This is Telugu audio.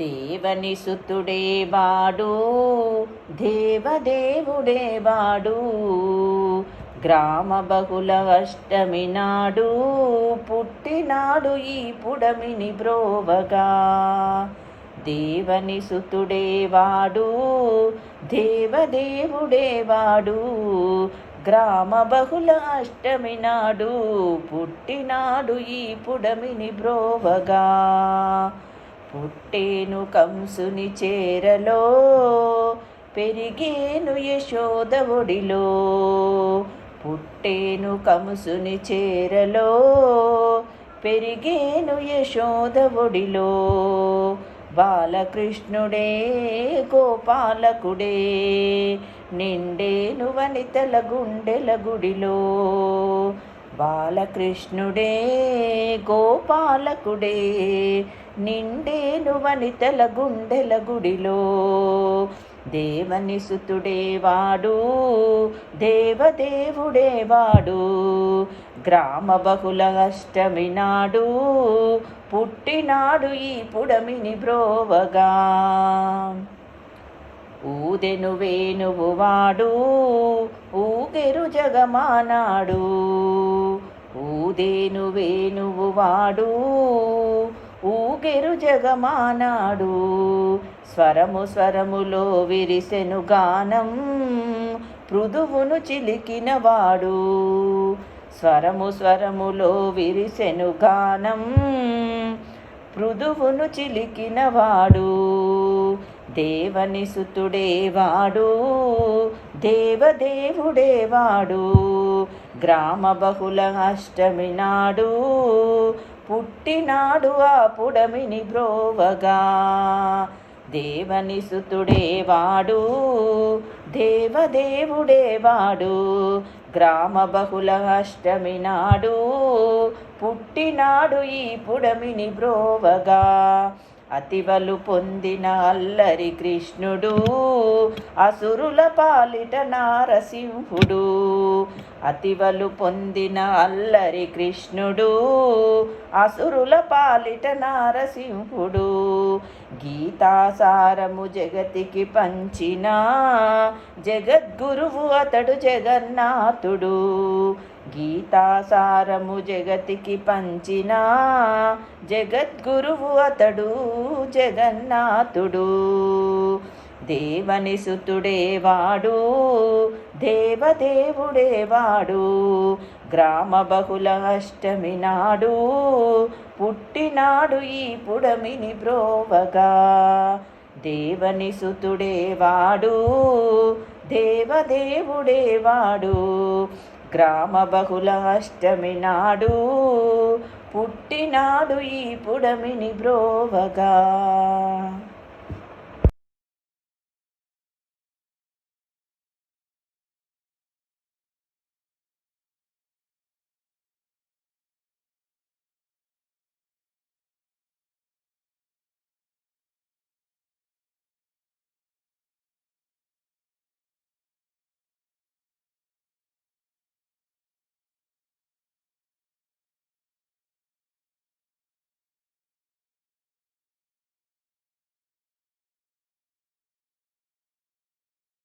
దేవని సుతుడే వాడు దేవదేవుడే వాడు. గ్రామ బహుళ అష్టమి నాడు పుట్టినాడు ఈ పుడమిని బ్రోవగా. దేవని సుతుడే వాడు దేవదేవుడే వాడు. గ్రామ బహుళ అష్టమి నాడు పుట్టినాడు ఈ పుడమిని బ్రోవగా. పుట్టేను కంసుని చేరలో పెరిగేను యశోద ఒడిలో. పుట్టేను కంసుని చేరలో పెరిగేను యశోద ఒడిలో. బాలకృష్ణుడే గోపాలకుడే నిండేను వనితల గుండెల గుడిలో. బాలకృష్ణుడే గోపాలకుడే నిండేను వనితల గుండెల గుడిలో. దేవని సుతుడే వాడు వాడు గ్రామ బహుళ అష్టమి నాడు పుట్టినాడు ఈ పుడమిని బ్రోవగా. ఊదెను వేణువు వాడు ఊగెరు జగమానాడు. ఊదేను వేణువు వాడు ఊగెరు జగమానాడు. స్వరము స్వరములో విరిసెను గానం పృదువును చిలికినవాడు స్వరము స్వరములో విరిసెను గానం పృదువును చిలికినవాడు దేవని సుతుడే వాడు దేవదేవుడే వాడు గ్రామ బహుళ అష్టమి నాడు పుట్టినాడు ఆ పుడమిని బ్రోవగా దేవని సుతుడే వాడు దేవదేవుడే వాడు గ్రామ బహుళ అష్టమి నాడు పుట్టినాడు ఈ పుడమిని బ్రోవగా అతివలు పొందిన అల్లరి కృష్ణుడు అసురుల పాలిట నారసింహుడు. అతివలు పొందిన అల్లరి కృష్ణుడు అసురుల పాలిట నారసింహుడు. గీతాసారము జగతికి పంచిన జగద్గురువు అతడు జగన్నాథుడు. గీతాసారము జగతికి పంచిన జగద్గురువు అతడు జగన్నాథుడు. దేవని సుతుడే వాడు దేవదేవుడే వాడు. గ్రామ బహుళ అష్టమి నాడు పుట్టినాడు ఈ పుడమిని బ్రోవగా. దేవని సుతుడే వాడు దేవదేవుడే వాడు. గ్రామ బహుళాష్టమి నాడు పుట్టినాడు ఈ పుడమిని బ్రోవగా.